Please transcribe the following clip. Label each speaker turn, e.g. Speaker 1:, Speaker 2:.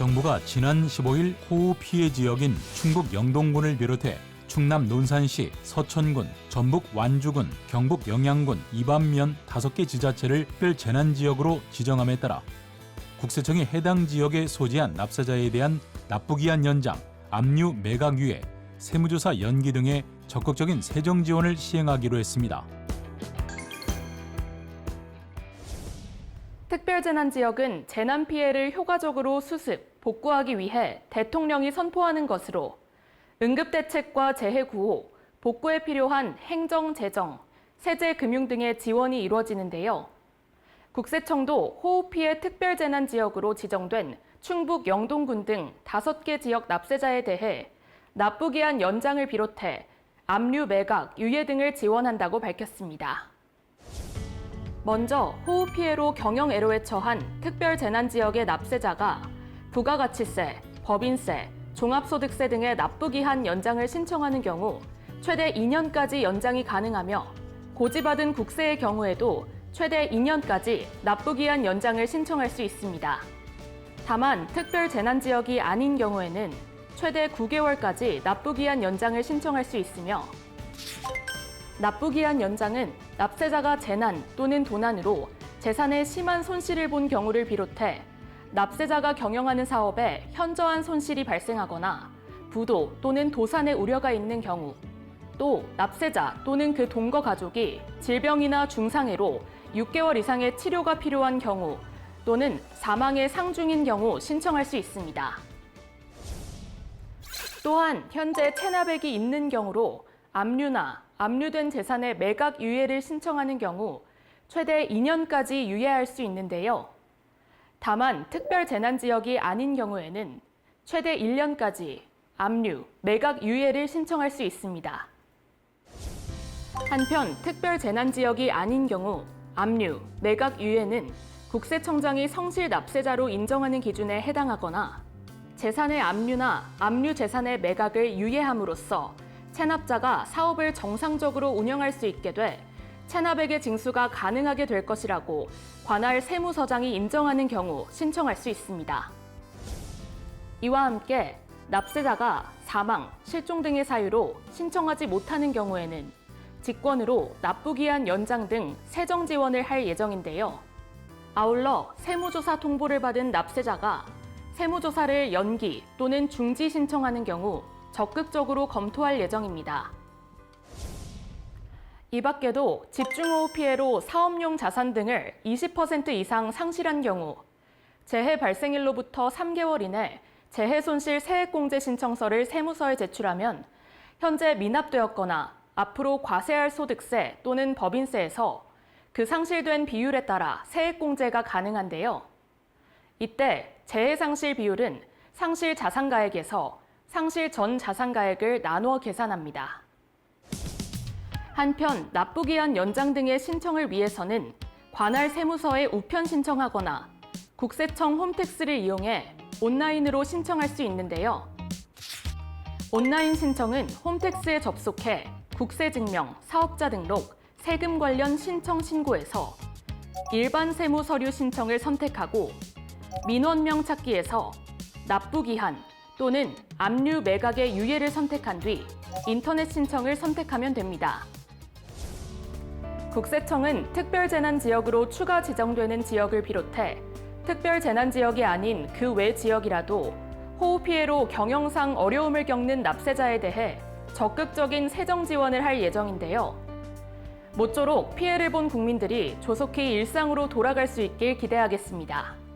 Speaker 1: 정부가 지난 15일 호우 피해 지역인 충북 영동군을 비롯해 충남 논산시, 서천군, 전북 완주군, 경북 영양군, 이반면 5개 지자체를 특별 재난 지역으로 지정함에 따라 국세청이 해당 지역에 소지한 납세자에 대한 납부기한 연장, 압류 매각 유예, 세무조사 연기 등의 적극적인 세정 지원을 시행하기로 했습니다.
Speaker 2: 특별재난지역은 재난 피해를 효과적으로 수습, 복구하기 위해 대통령이 선포하는 것으로 응급대책과 재해구호, 복구에 필요한 행정, 재정, 세제, 금융 등의 지원이 이루어지는데요. 국세청도 호우 피해 특별재난지역으로 지정된 충북 영동군 등 5개 지역 납세자에 대해 납부기한 연장을 비롯해 압류 매각, 유예 등을 지원한다고 밝혔습니다. 먼저 호우 피해로 경영 애로에 처한 특별 재난 지역의 납세자가 부가가치세, 법인세, 종합소득세 등의 납부기한 연장을 신청하는 경우 최대 2년까지 연장이 가능하며 고지받은 국세의 경우에도 최대 2년까지 납부기한 연장을 신청할 수 있습니다. 다만 특별 재난 지역이 아닌 경우에는 최대 9개월까지 납부기한 연장을 신청할 수 있으며 납부기한 연장은 납세자가 재난 또는 도난으로 재산에 심한 손실을 본 경우를 비롯해 납세자가 경영하는 사업에 현저한 손실이 발생하거나 부도 또는 도산의 우려가 있는 경우 또 납세자 또는 그 동거 가족이 질병이나 중상해로 6개월 이상의 치료가 필요한 경우 또는 사망의 상중인 경우 신청할 수 있습니다. 또한 현재 체납액이 있는 경우로 압류나 압류된 재산의 매각 유예를 신청하는 경우 최대 2년까지 유예할 수 있는데요. 다만 특별 재난 지역이 아닌 경우에는 최대 1년까지 압류, 매각 유예를 신청할 수 있습니다. 한편 특별 재난 지역이 아닌 경우 압류, 매각 유예는 국세청장이 성실 납세자로 인정하는 기준에 해당하거나 재산의 압류나 압류 재산의 매각을 유예함으로써 체납자가 사업을 정상적으로 운영할 수 있게 돼 체납액의 징수가 가능하게 될 것이라고 관할 세무서장이 인정하는 경우 신청할 수 있습니다. 이와 함께 납세자가 사망, 실종 등의 사유로 신청하지 못하는 경우에는 직권으로 납부기한 연장 등 세정 지원을 할 예정인데요. 아울러 세무조사 통보를 받은 납세자가 세무조사를 연기 또는 중지 신청하는 경우 적극적으로 검토할 예정입니다. 이 밖에도 집중호우 피해로 사업용 자산 등을 20% 이상 상실한 경우 재해 발생일로부터 3개월 이내 재해 손실 세액공제 신청서를 세무서에 제출하면 현재 미납되었거나 앞으로 과세할 소득세 또는 법인세에서 그 상실된 비율에 따라 세액공제가 가능한데요. 이때 재해 상실 비율은 상실 자산가액에서 상실 전 자산가액을 나누어 계산합니다. 한편 납부기한 연장 등의 신청을 위해서는 관할 세무서에 우편 신청하거나 국세청 홈택스를 이용해 온라인으로 신청할 수 있는데요. 온라인 신청은 홈택스에 접속해 국세증명, 사업자 등록, 세금 관련 신청 신고에서 일반 세무 서류 신청을 선택하고 민원명 찾기에서 납부기한 또는 압류 매각의 유예를 선택한 뒤 인터넷 신청을 선택하면 됩니다. 국세청은 특별재난지역으로 추가 지정되는 지역을 비롯해 특별재난지역이 아닌 그 외 지역이라도 호우 피해로 경영상 어려움을 겪는 납세자에 대해 적극적인 세정 지원을 할 예정인데요. 모쪼록 피해를 본 국민들이 조속히 일상으로 돌아갈 수 있길 기대하겠습니다.